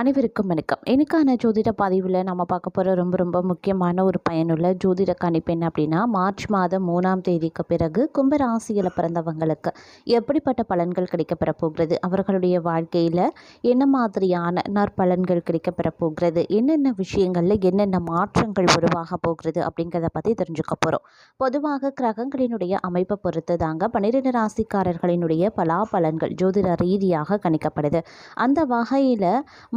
அனைவருக்கும் வணக்கம். எனக்கான ஜோதிட பதிவில் நம்ம பார்க்க போகிற ரொம்ப ரொம்ப முக்கியமான ஒரு பயனுள்ள ஜோதிட கணிப்பு என்ன அப்படின்னா மார்ச் மாதம் மூணாம் தேதிக்கு பிறகு கும்பராசியில் பிறந்தவங்களுக்கு எப்படிப்பட்ட பலன்கள் கிடைக்கப்பெற போகிறது? அவர்களுடைய வாழ்க்கையில் என்ன மாதிரியான நற்பலன்கள் கிடைக்கப்பெற போகிறது? என்னென்ன விஷயங்களில் என்னென்ன மாற்றங்கள் உருவாக போகிறது அப்படிங்கிறத பற்றி தெரிஞ்சுக்க போகிறோம் பொதுவாக கிரகங்களினுடைய அமைப்பை பொறுத்து தாங்க பன்னிரெண்டு ராசிக்காரர்களினுடைய பலாபலன்கள் ஜோதிட ரீதியாக கணிக்கப்படுது. அந்த வகையில்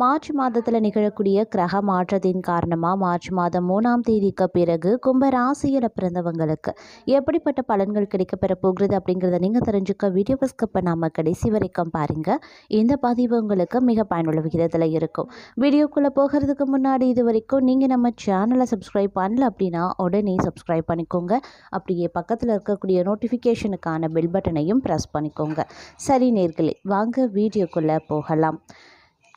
மார்ச் மாதத்தில் நிகழக்கூடிய கிரக மாற்றத்தின் காரணமாக மார்ச் மாதம் மூணாம் தேதிக்கு பிறகு கும்ப ராசியில் பிறந்தவங்களுக்கு எப்படிப்பட்ட பலன்கள் கிடைக்கப்பெற போகிறது அப்படிங்கிறத நீங்கள் தெரிஞ்சுக்க வீடியோ ஸ்கிப்பை நம்ம கடைசி வரைக்கும் பாருங்கள் இந்த பதிவு உங்களுக்கு மிக பயனுள்ள விகிதத்தில் இருக்கும். வீடியோக்குள்ளே போகிறதுக்கு முன்னாடி இது வரைக்கும் நீங்கள் நம்ம சேனலை சப்ஸ்கிரைப் பண்ணல அப்படின்னா உடனே சப்ஸ்கிரைப் பண்ணிக்கோங்க. அப்படியே பக்கத்தில் இருக்கக்கூடிய நோட்டிஃபிகேஷனுக்கான பெல் பட்டனையும் ப்ரெஸ் பண்ணிக்கோங்க. சரி நேர்களே வாங்க வீடியோக்குள்ளே போகலாம்.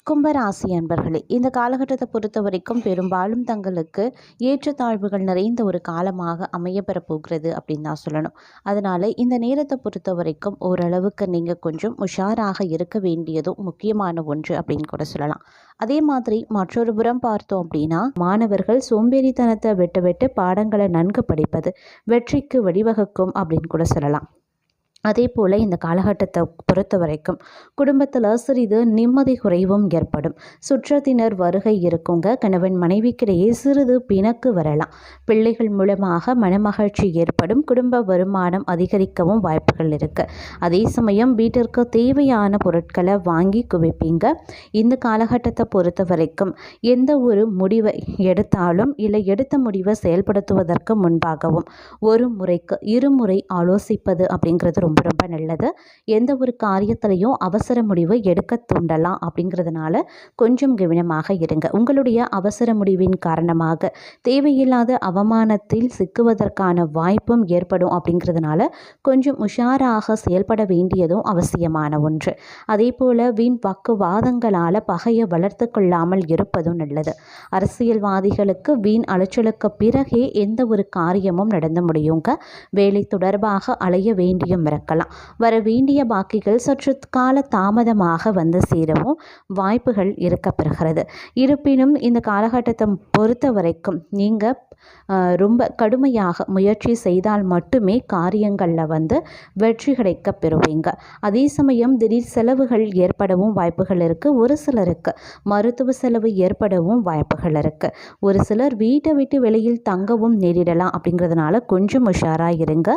கும்பராசி அன்பர்களே இந்த காலகட்டத்தை பொறுத்த வரைக்கும் பெரும்பாலும் தங்களுக்கு ஏற்றத்தாழ்வுகள் நிறைந்த ஒரு காலமாக அமையப்பெற போகிறது அப்படின்னு தான் சொல்லணும். அதனால் இந்த நேரத்தை பொறுத்த வரைக்கும் ஓரளவுக்கு நீங்கள் கொஞ்சம் உஷாராக இருக்க வேண்டியதும் முக்கியமான ஒன்று அப்படின்னு கூட சொல்லலாம். அதே மாதிரி மற்றொரு புறம் பார்த்தோம் அப்படின்னா மாணவர்கள் சோம்பேறித்தனத்தை விட்டு விட்டு பாடங்களை நன்கு படிப்பது வெற்றிக்கு வழிவகுக்கும் அப்படின்னு கூட சொல்லலாம். அதே போல் இந்த காலகட்டத்தை பொறுத்த வரைக்கும் குடும்பத்தில் சிறிது நிம்மதி குறைவும் ஏற்படும். சுற்றத்தினர் வருகை இருக்குங்க. கணவன் மனைவிக்கிடையே சிறிது பிணக்கு வரலாம். பிள்ளைகள் மூலமாக மனமகிழ்ச்சி ஏற்படும். குடும்ப வருமானம் அதிகரிக்கவும் வாய்ப்புகள் இருக்குது அதே சமயம் வீட்டிற்கு தேவையான பொருட்களை வாங்கி குவிப்பீங்க. இந்த காலகட்டத்தை பொறுத்த வரைக்கும் எந்த ஒரு முடிவை எடுத்தாலும் இல்லை எடுத்த முடிவை செயல்படுத்துவதற்கு முன்பாகவும் ஒரு முறைக்கு இருமுறை ஆலோசிப்பது அப்படிங்கிறது ரொம்ப ரொம்ப நல்லது. எந்த ஒரு காரியத்திலையும் அவசர முடிவு எடுக்க தூண்டலாம் அப்படிங்கிறதுனால கொஞ்சம் கவனமாக இருங்க. உங்களுடைய அவசர முடிவின் காரணமாக தேவையில்லாத அவமானத்தில் சிக்குவதற்கான வாய்ப்பும் ஏற்படும் அப்படிங்கிறதுனால கொஞ்சம் உஷாராக செயல்பட வேண்டியதும் அவசியமான ஒன்று. அதே போல் வீண் பக்குவாதங்களால் பகையை வளர்த்து கொள்ளாமல் இருப்பதும் நல்லது. அரசியல்வாதிகளுக்கு வீண் அலைச்சலுக்கு பிறகே எந்த ஒரு காரியமும் நடந்து முடியுங்க. வேலை தொடர்பாக அலைய வேண்டியும் இருக்கலாம் வர வேண்டிய பாக்கிகள் சற்று கால தாமதமாக வந்து சேரவும் வாய்ப்புகள் இருக்கப்பெறுகிறது. இருப்பினும் இந்த காலகட்டத்தை பொறுத்த வரைக்கும் நீங்கள் ரொம்ப கடுமையாக முயற்சி செய்தால் மட்டுமே காரியங்களில் வந்து வெற்றி கிடைக்க பெறுவீங்க. அதே சமயம் திடீர் செலவுகள் ஏற்படவும் வாய்ப்புகள் இருக்குது ஒரு சிலருக்கு மருத்துவ செலவு ஏற்படவும் வாய்ப்புகள் இருக்குது ஒரு சிலர் வீட்டை விட்டு வெளியில் தங்கவும் நேரிடலாம் அப்படிங்கிறதுனால கொஞ்சம் உஷாராக இருங்க.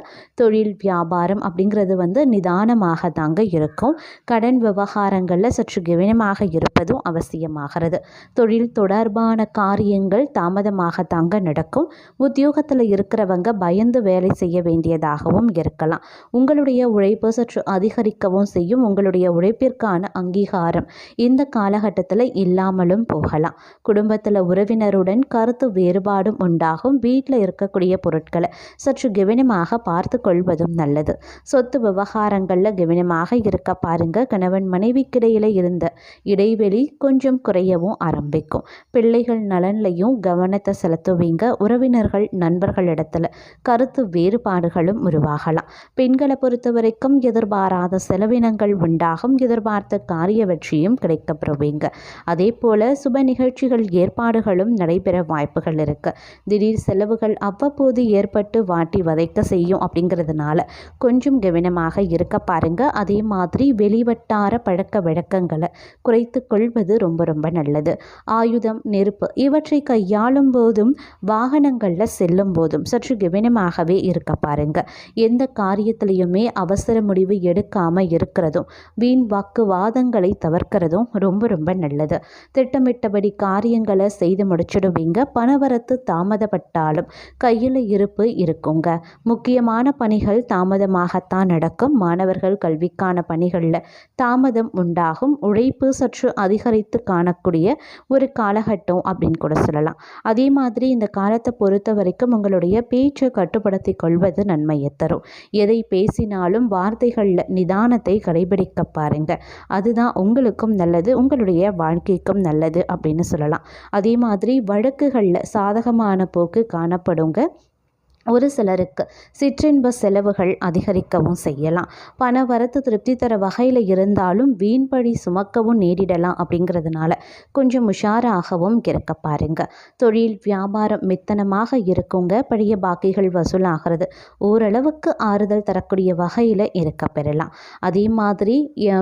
தொழில் வியாபாரம் அப்படிங்கிறது வந்து நிதானமாக தாங்க இருக்கும். கடன் விவகாரங்களில் சற்று கவனமாக இருப்பதும் அவசியமாகிறது. தொழில் தொடர்பான காரியங்கள் தாமதமாக தாங்க நடக்கும். உத்தியோகத்தில் இருக்கிறவங்க பயந்து வேலை செய்ய வேண்டியதாகவும் இருக்கலாம். உங்களுடைய உழைப்பு சற்று அதிகரிக்கவும் செய்யும். உங்களுடைய உழைப்பிற்கான அங்கீகாரம் இந்த காலகட்டத்தில் இல்லாமலும் போகலாம். குடும்பத்தில் உறவினருடன் கருத்து வேறுபாடும் உண்டாகும். வீட்டில் இருக்கக்கூடிய பொருட்களை சற்று கவனமாக பார்த்து கொள்வதும் நல்லது. சொத்து விவகாரங்களில் கவனமாக இருக்க பாருங்க. கணவன் மனைவிக்கிடையில் இருந்த இடைவெளி கொஞ்சம் குறையவும் ஆரம்பிக்கும். பிள்ளைகள் நலன்லையும் கவனத்தை செலுத்துவீங்க. உறவினர்கள் நண்பர்களிடத்தில் கருத்து வேறுபாடுகளும் உருவாகலாம். பெண்களை பொறுத்த வரைக்கும் எதிர்பாராத செலவினங்கள் உண்டாகும். எதிர்பார்த்த காரிய வெற்றியும் கிடைக்கப்பெறுவீங்க. அதே போல சுப நிகழ்ச்சிகள் ஏற்பாடுகளும் நடைபெற வாய்ப்புகள் இருக்கு. திடீர் செலவுகள் அவ்வப்போது ஏற்பட்டு வாட்டி வதைக்க செய்யும் அப்படிங்கிறதுனால கொஞ்சம் கவனமாக இருக்க பாருங்க. அதே மாதிரி வெளிவட்டார பழக்க வழக்கங்களை குறைத்து கொள்வது ரொம்ப ரொம்ப நல்லது. ஆயுதம் நெருப்பு இவற்றை கையாளும் போதும் வாகனங்களில் செல்லும் போதும் சற்று கவனமாகவே இருக்க பாருங்க. எந்த காரியத்திலையுமே அவசர முடிவு எடுக்காம இருக்கிறதும் வீண் வாக்குவாதங்களை தவிர்க்கிறதும் ரொம்ப ரொம்ப நல்லது. திட்டமிட்டபடி காரியங்களை செய்து முடிச்சிடுவீங்க. பணவரத்து தாமதப்பட்டாலும் கையில் இருப்பு இருக்குங்க. முக்கியமான பணிகள் தாமதமாகத்தான் நடக்கும். மாணவர்கள் கல்விக்கான பணிகளில் தாமதம் உண்டாகும். உழைப்பு சற்று அதிகரித்து காணக்கூடிய ஒரு காலகட்டம் அப்படின்னு கூட சொல்லலாம். அதே மாதிரி இந்த காலத்தை பொறுத்த வரைக்கும் உங்களுடைய பேச்சை கட்டுப்படுத்தி கொள்வது நன்மையை தரும். எதை பேசினாலும் வார்த்தைகளில் நிதானத்தை கடைபிடிக்க பாருங்க. அதுதான் உங்களுக்கும் நல்லது உங்களுடைய வாழ்க்கைக்கும் நல்லது அப்படின்னு சொல்லலாம். அதே மாதிரி வழக்குகளில் சாதகமான போக்கு காணப்படுங்க. ஒரு சிலருக்கு சிற்றின்ப செலவுகள் அதிகரிக்கவும் செய்யலாம். பண வரத்து திருப்தி தர வகையில் இருந்தாலும் வீண்பழி சுமக்கவும் நேரிடலாம் அப்படிங்கிறதுனால கொஞ்சம் உஷாராகவும் இருக்க பாருங்க. தொழில் வியாபாரம் மித்தனமாக இருக்குங்க. பழைய பாக்கிகள் வசூலாகிறது. ஓரளவுக்கு ஆறுதல் தரக்கூடிய வகையில் இருக்க பெறலாம். அதே மாதிரி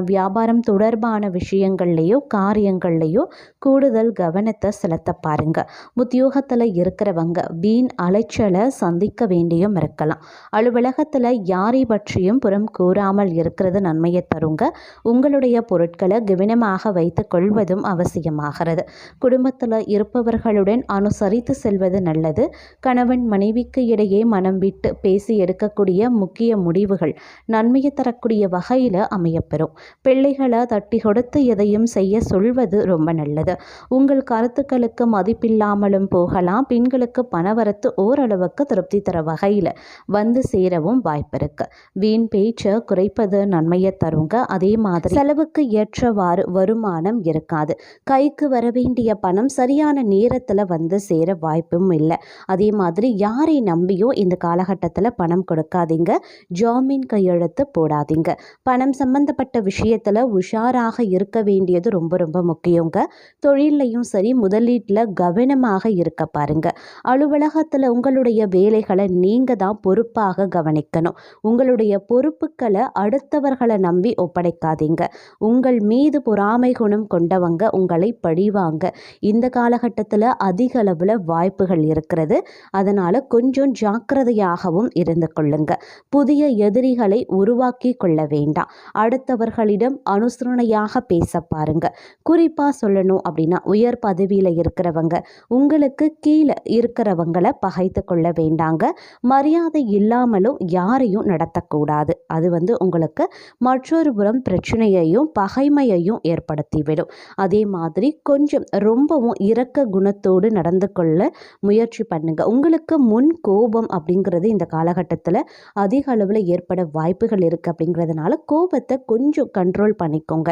வியாபாரம் தொடர்பான விஷயங்கள்லையோ காரியங்கள்லையோ கூடுதல் கவனத்தை செலுத்த பாருங்க. உத்தியோகத்தில் இருக்கிறவங்க வீண் அலைச்சலை சந்தி சந்திக்க வேண்டியும் இருக்கலாம். அலுவலகத்தில் யாரை பற்றியும் புறம் கூறாமல் இருக்கிறது நன்மையை தருங்க. உங்களுடைய பொருட்களை கவனமாக வைத்து கொள்வதும் அவசியமாகிறது. குடும்பத்தில் இருப்பவர்களுடன் அனுசரித்து செல்வது நல்லது. கணவன் மனைவிக்கு இடையே மனம் விட்டு பேசி எடுக்கக்கூடிய முக்கிய முடிவுகள் நன்மையை தரக்கூடிய வகையில் அமையப்பெறும். பிள்ளைகளை தட்டி கொடுத்து எதையும் செய்ய சொல்வது ரொம்ப நல்லது. உங்கள் கருத்துக்களுக்கு மதிப்பில்லாமலும் போகலாம். பெண்களுக்கு பணவரத்து ஓரளவுக்கு திருப்தி தர வகையில் வந்து சேரவும் வாய்ப்பு இருக்கு வீண் பேச்சை குறைப்பது நன்மையை தருங்க. அதே மாதிரி செலவுக்கு ஏற்றவாறு வருமானம் இருக்காது. கைக்கு வர வேண்டிய பணம் சரியான நேரத்தில் வந்து சேர வாய்ப்பும் இல்லை. அதே மாதிரி யாரை நம்பியும் இந்த காலகட்டத்தில் பணம் கொடுக்காதீங்க. ஜாமீன் கையெழுத்து போடாதீங்க. பணம் சம்பந்தப்பட்ட விஷயத்தில் உஷாராக இருக்க வேண்டியது ரொம்ப ரொம்ப முக்கியங்க. தொழிலையும் சரி முதலீட்டில் கவனமாக இருக்க பாருங்க. அலுவலகத்தில் உங்களுடைய வேலைகள் நீங்கள் தான் பொறுப்பாக கவனிக்கணும். உங்களுடைய பொறுப்புகளை அடுத்தவர்களை நம்பி ஒப்படைக்காதீங்க. உங்கள் மீது பொறாமை குணம் கொண்டவங்க உங்களை பழிவாங்க. இந்த காலகட்டத்தில் அதிக அளவில் வாய்ப்புகள் இருக்கிறது. அதனால் கொஞ்சம் ஜாக்கிரதையாகவும் இருந்து கொள்ளுங்க. புதிய எதிரிகளை உருவாக்கி கொள்ள வேண்டாம். அடுத்தவர்களிடம் அனுசரணையாக பேச பாருங்க. குறிப்பாக சொல்லணும் அப்படின்னா உயர் பதவியில் இருக்கிறவங்க உங்களுக்கு கீழே இருக்கிறவங்களை பகைத்து கொள்ள வேண்டாங்க. மரியாதை இல்லாமலும் யாரையும் நடத்தக்கூடாது. அது வந்து உங்களுக்கு மற்றொரு புறம் பிரச்சனையையும் பகைமையையும் ஏற்படுத்திவிடும். அதே மாதிரி கொஞ்சம் ரொம்பவும் இரக்க குணத்தோடு நடந்து கொள்ள முயற்சி பண்ணுங்க. உங்களுக்கு முன் கோபம் அப்படிங்கிறது இந்த காலகட்டத்தில் அதிக அளவில் ஏற்பட வாய்ப்புகள் இருக்குது அப்படிங்கிறதுனால கோபத்தை கொஞ்சம் கண்ட்ரோல் பண்ணிக்கோங்க.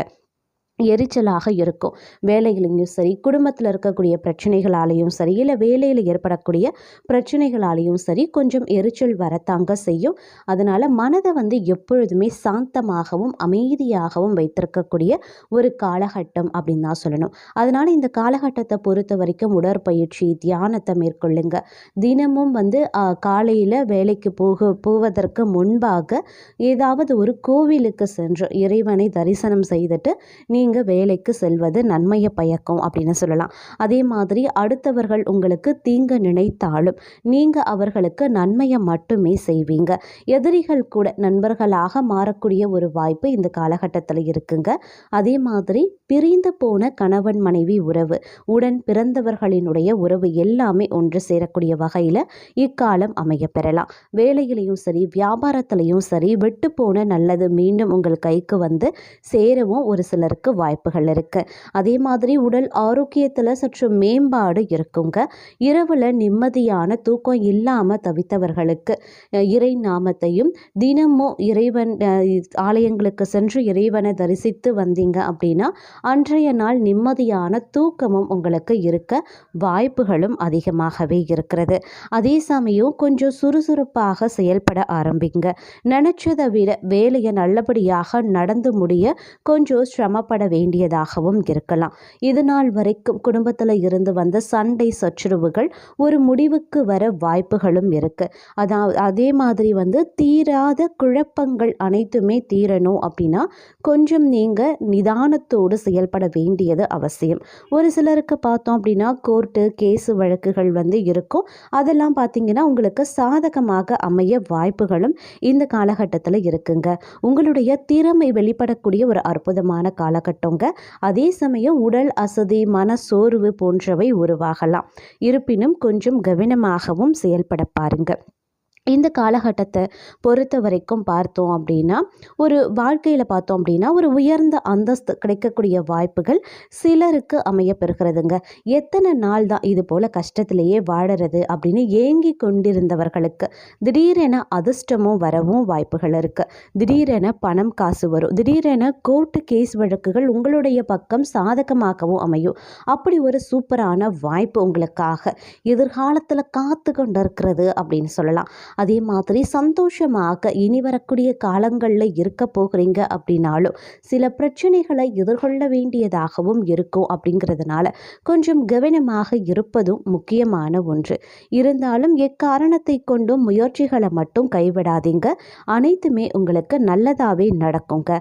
எரிச்சலாக இருக்கும். வேலைகளையும் சரி குடும்பத்தில் இருக்கக்கூடிய பிரச்சனைகளாலேயும் சரி இல்லை வேலையில் ஏற்படக்கூடிய பிரச்சனைகளாலேயும் சரி கொஞ்சம் எரிச்சல் வரத்தாங்க செய்யும். அதனால் மனதை வந்து எப்பொழுதுமே சாந்தமாகவும் அமைதியாகவும் வைத்திருக்கக்கூடிய ஒரு காலகட்டம் அப்படின்னு தான் சொல்லணும். அதனால் இந்த காலகட்டத்தை பொறுத்த வரைக்கும் உடற்பயிற்சி தியானத்தை மேற்கொள்ளுங்க. தினமும் வந்து காலையில் வேலைக்கு போக போவதற்கு முன்பாக ஏதாவது ஒரு கோவிலுக்கு சென்று இறைவனை தரிசனம் செய்துட்டு நீ நீங்கள் வேலைக்கு செல்வது நன்மையை பயக்கும் அப்படின்னு சொல்லலாம். அதே மாதிரி அடுத்தவர்கள் உங்களுக்கு தீங்கு நினைத்தாலும் நீங்கள் அவர்களுக்கு நன்மையை மட்டுமே செய்வீங்க. எதிரிகள் கூட நண்பர்களாக மாறக்கூடிய ஒரு வாய்ப்பு இந்த காலகட்டத்தில் இருக்குங்க. அதே மாதிரி பிரிந்து போன கணவன் மனைவி உறவு உடன் பிறந்தவர்களினுடைய உறவு எல்லாமே ஒன்று சேரக்கூடிய வகையில் இக்காலம் அமைய பெறலாம். வேலையிலையும் சரி வியாபாரத்திலையும் சரி விட்டு போன நல்லது மீண்டும் உங்கள் கைக்கு வந்து சேரவும் ஒரு சிலருக்கு வாய்ப்புகள் இருக்குது அதே மாதிரி உடல் ஆரோக்கியத்தில் சற்று மேம்பாடு இருக்குங்க. இரவில் நிம்மதியான தூக்கம் இல்லாமல் தவித்தவர்களுக்கு இறை நாமத்தையும் தினமும் இறைவன் ஆலயங்களுக்கு சென்று இறைவனை தரிசித்து வந்தீங்க அப்படின்னா அன்றைய நாள் நிம்மதியான தூக்கமும் உங்களுக்கு இருக்க வாய்ப்புகளும் அதிகமாகவே இருக்கிறது. அதே சமயம் கொஞ்சம் சுறுசுறுப்பாக செயல்பட ஆரம்பிங்க. நினச்சதை விட வேலையை நல்லபடியாக நடந்து முடிய கொஞ்சம் சிரமப்பட வேண்டியதாகவும் இருக்கலாம். இது நாள் வரைக்கும் குடும்பத்தில் இருந்து வந்த சண்டை சச்சுரவுகள் ஒரு முடிவுக்கு வர வாய்ப்புகளும் இருக்கு. அதாவது அதே மாதிரி வந்து தீராத குழப்பங்கள் அனைத்துமே தீரணும் அப்படின்னா கொஞ்சம் நீங்கள் நிதானத்தோடு செயல்பட வேண்டியது அவசியம். ஒரு சிலருக்கு பார்த்தோம் அப்படின்னா கோர்ட்டு கேஸு வழக்குகள் வந்து இருக்கும். அதெல்லாம் பார்த்தீங்கன்னா உங்களுக்கு சாதகமாக அமைய வாய்ப்புகளும் இந்த காலகட்டத்தில் இருக்குங்க. உங்களுடைய திறமை வெளிப்படக்கூடிய ஒரு அற்புதமான காலகட்டம் காலகட்டங்க அதே சமயம் உடல் அசதி மன சோர்வு போன்றவை உருவாகலாம். இருப்பினும் கொஞ்சம் கவனமாகவும் செயல்பட பாருங்க. இந்த காலகட்டத்தை பொறுத்த வரைக்கும் பார்த்தோம் அப்படின்னா ஒரு வாழ்க்கையில் பார்த்தோம் அப்படின்னா ஒரு உயர்ந்த அந்தஸ்து கிடைக்கக்கூடிய வாய்ப்புகள் சிலருக்கு அமைய பெறுகிறதுங்க எத்தனை நாள் தான் இது போல் கஷ்டத்திலேயே வாழறது அப்படின்னு ஏங்கி கொண்டிருந்தவர்களுக்கு திடீரென அதிர்ஷ்டமும் வரவும் வாய்ப்புகள் இருக்குது திடீரென பணம் காசு வரும். திடீரென கோர்ட்டு கேஸ் வழக்குகள் உங்களுடைய பக்கம் சாதகமாகவும் அமையும். அப்படி ஒரு சூப்பரான வாய்ப்பு உங்களுக்காக எதிர்காலத்தில் காத்து கொண்டிருக்கிறது அப்படின்னு சொல்லலாம். அதே மாதிரி சந்தோஷமாக இனி வரக்கூடிய காலங்களில் இருக்க போகிறீங்க அப்படின்னாலும் சில பிரச்சனைகளை எதிர்கொள்ள வேண்டியதாகவும் இருக்கும் அப்படிங்கிறதுனால கொஞ்சம் கவனமாக இருப்பதும் முக்கியமான ஒன்று. இருந்தாலும் எக்காரணத்தை கொண்டும் முயற்சிகளை மட்டும் கைவிடாதீங்க. அனைத்துமே உங்களுக்கு நல்லதாகவே நடக்குங்க.